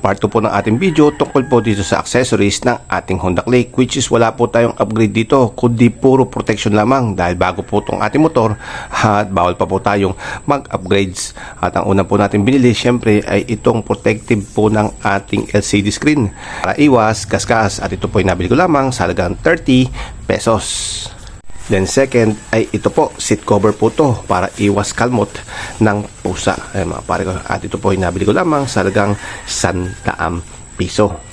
Part 2 po ng ating video tungkol po dito sa accessories ng ating Honda Click which is wala po tayong upgrade dito kundi puro protection lamang dahil bago po itong ating motor at bawal pa po tayong mag-upgrades. At ang una po natin binili syempre ay itong protective po ng ating LCD screen para iwas kaskas at ito po ay nabili ko lamang sa halagang 30 pesos. Then second ay ito po, seat cover po to para iwas kalmot ng pusa. Ay mga pare ko. At ito po ay nabili ko lamang sa halagang 100 piso.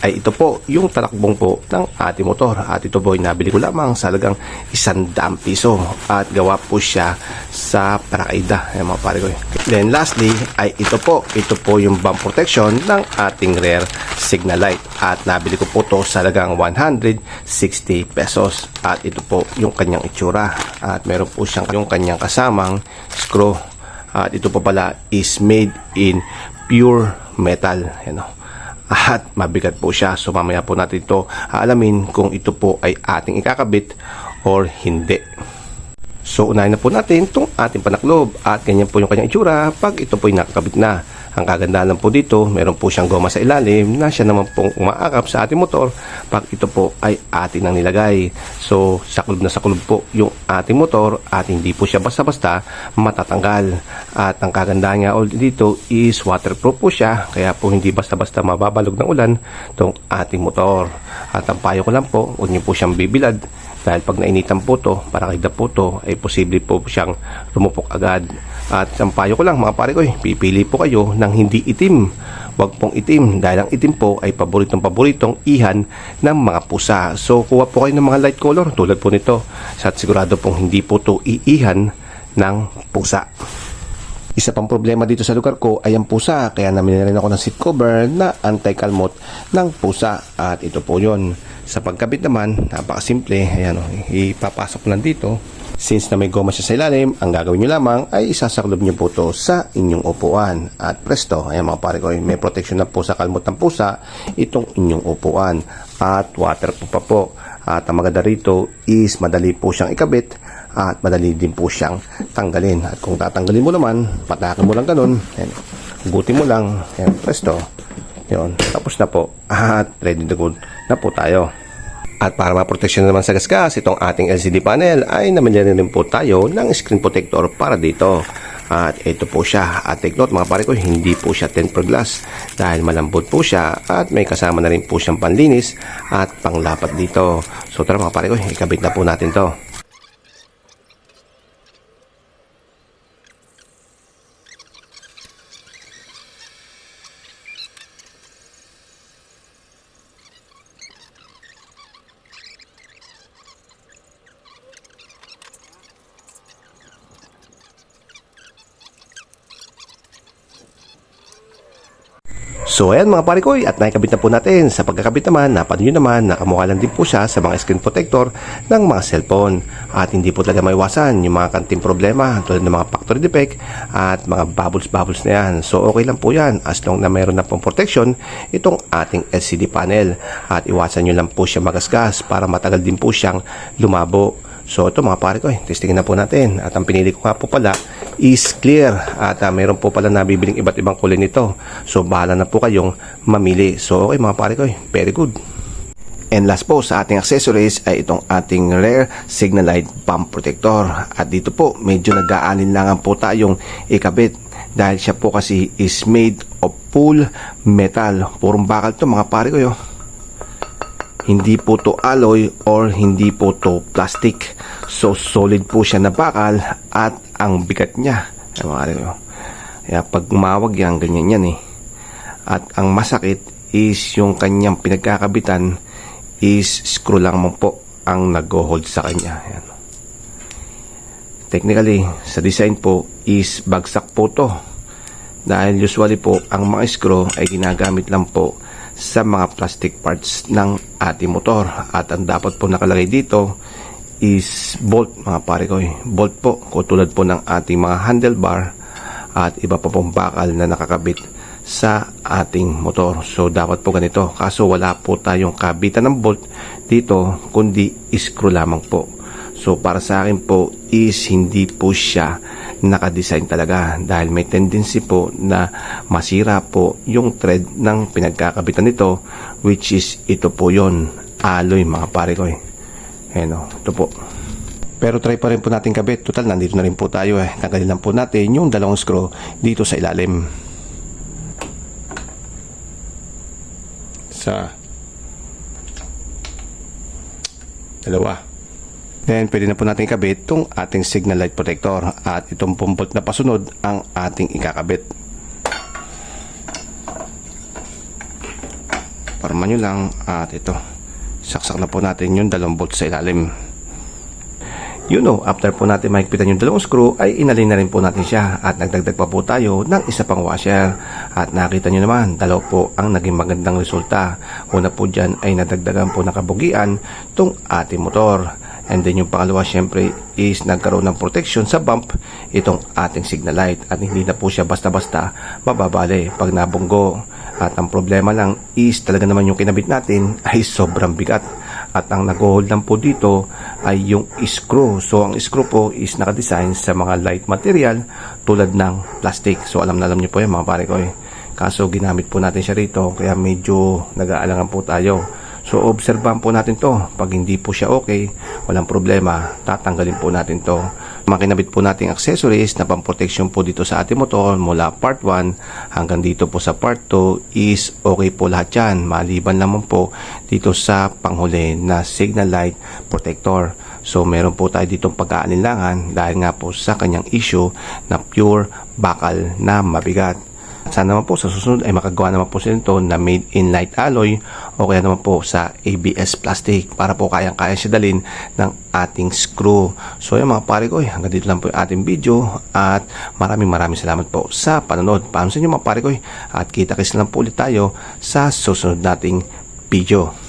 Ay ito po, yung talakbong po ng ating motor. At ito po ay nabili ko lamang sa halagang 100 piso. At gawa po siya sa parakaida. Ay mga pare ko. Then lastly ay ito po, ito po yung bump protection ng ating rear signal light. At nabili ko po to sa halagang 160 pesos. At ito po yung kanyang itsura. At meron po siyang yung kanyang kasamang screw. At ito po pala is made in pure metal. Yan o. At mabigat po siya. So mamaya po natin ito aalamin kung ito po ay ating ikakabit or hindi. So unahin na po natin itong ating panaklob at ganyan po yung kanyang itsura pag ito po ay nakakabit na. Ang kagandahan po dito, meron po siyang goma sa ilalim na siya naman pong umaakap sa ating motor pag ito po ay ating nang nilagay. So sakulob na sakulob po yung ating motor at hindi po siya basta-basta matatanggal. At ang kagandahan nga ulit dito is waterproof po siya kaya po hindi basta-basta mababalog ng ulan itong ating motor. At ang payo ko lang po, huwag niyo po siyang bibilad dahil pag nainitan po to, para kaida po to, ay posible po siyang lumupok agad. At ang payo ko lang mga pare ko, eh, pipili po kayo ng hindi itim. Huwag pong itim dahil ang itim po ay paboritong paboritong ihan ng mga pusa. So kuha po kayo ng mga light color tulad po nito. At sigurado pong hindi po to iihan ng pusa. Isa pang problema dito sa lugar ko ay ang pusa kaya namili na rin ako ng seat cover na anti-kalmot ng pusa at ito po yon. Sa pagkabit naman, napakasimple. Ayan o, ipapasok lang dito. Since na may goma siya sa ilalim, ang gagawin nyo lamang ay isasaklob nyo po to sa inyong upuan. At presto, ayan mga pare ko, may protection na po sa kalmot ng pusa itong inyong upuan. At waterproof pa po. At ang maganda rito is madali po siyang ikabit at madali din po siyang tanggalin. At kung tatanggalin mo naman, patakin mo lang ganun. Ayan, hugutin mo lang. Ayan, presto. Yun, tapos na po. At ready to go na po tayo. At para maproteksyon naman sa gasgas, itong ating LCD panel ay namili rin po tayo ng screen protector para dito. At ito po siya. At take note mga pare ko, hindi po siya tempered glass dahil malambot po siya at may kasama na rin po siyang panlinis at panglapat dito. So tara mga pare ko, ikabit na po natin to. So ayan mga pare ko at naikabit na po natin. Sa pagkakabit naman, napanood nyo naman nakamukha lang din po siya sa mga screen protector ng mga cellphone. At hindi po talaga maiwasan yung mga kanting problema tulad ng mga factory defect at mga bubbles-bubbles na yan. So okay lang po yan as long na mayroon na pong protection itong ating LCD panel. At iwasan nyo lang po siya magasgas para matagal din po siyang lumabo. So ito mga pare ko, eh, testingin na po natin. At ang pinili ko nga po pala is clear. At uh, mayroon po pala nabibiling iba't ibang kulay nito. So bahala na po kayong mamili. So okay mga pare ko, eh, very good. And last po sa ating accessories ay itong ating rear signal light pump protector. At dito po medyo nag-aalinlangan po tayong ikabit dahil siya po kasi is made of full metal. Purong bakal to mga pare ko yo. Hindi po to alloy or hindi po to plastic. So solid po siya na bakal at ang bigat niya. Ay, mga ko. Kaya pag umawag yan, ganyan yan eh. At ang masakit is yung kanyang pinagkakabitan is screw lang mo po ang nag-hold sa kanya. Ayan. Technically, sa design po is bagsak po to. Dahil usually po, ang mga screw ay ginagamit lang po sa mga plastic parts ng ating motor. At ang dapat po nakalagay dito is bolt mga pare ko. Bolt po, katulad po ng ating mga handlebar at iba pa pong bakal na nakakabit sa ating motor. So dapat po ganito. Kaso wala po tayong kabitan ng bolt dito kundi screw lamang po. So para sa akin po is hindi po siya nakadesign talaga dahil may tendency po na masira po yung thread ng pinagkakabitan nito which is ito po yon alloy mga pare ko eh. Ayan o, ito po. Pero try pa rin po natin kabit. Total, nandito na rin po tayo eh. Tanggalin lang po natin yung dalawang screw dito sa ilalim. Sa dalawa. Then, pwede na po natin ikabit itong ating signal light protector at itong pumpot na pasunod ang ating ikakabit. Parma nyo lang at ito. Saksak na po natin yung dalawang bolt sa ilalim. You know, after po natin mahigpitan yung dalawang screw, ay inalin na rin po natin siya at nagdagdag pa po tayo ng isa pang washer. At nakita nyo naman, dalaw po ang naging magandang resulta. Una po dyan ay nadagdagan po ng kabugian tong ating motor. And then yung pangalawa syempre is nagkaroon ng protection sa bump itong ating signal light at hindi na po siya basta-basta mababali pag nabunggo. At ang problema lang is talaga naman yung kinabit natin ay sobrang bigat. At ang nag-hold lang po dito ay yung screw. So ang screw po is nakadesign sa mga light material tulad ng plastic. So alam na alam niyo po yan mga pare ko eh. Kaso ginamit po natin siya rito kaya medyo nag-aalangan po tayo. So obserbahan po natin to. Pag hindi po siya okay, walang problema, tatanggalin po natin to. Makinabit po nating accessories na pang-protection po dito sa ating motor mula part 1 hanggang dito po sa part 2 is okay po lahat yan. Maliban naman po dito sa panghuli na signal light protector. So meron po tayo ditong pagkaalinlangan dahil nga po sa kanyang issue na pure bakal na mabigat. Sana naman po sa susunod ay makagawa naman po sila nito na made in light alloy o kaya naman po sa ABS plastic para po kayang-kaya siya dalhin ng ating screw. So yan mga pare ko, eh, hanggang dito lang po yung ating video at maraming maraming salamat po sa panonood. Paano sa inyo mga pare ko eh? at kita-kits lang po ulit tayo sa susunod nating video.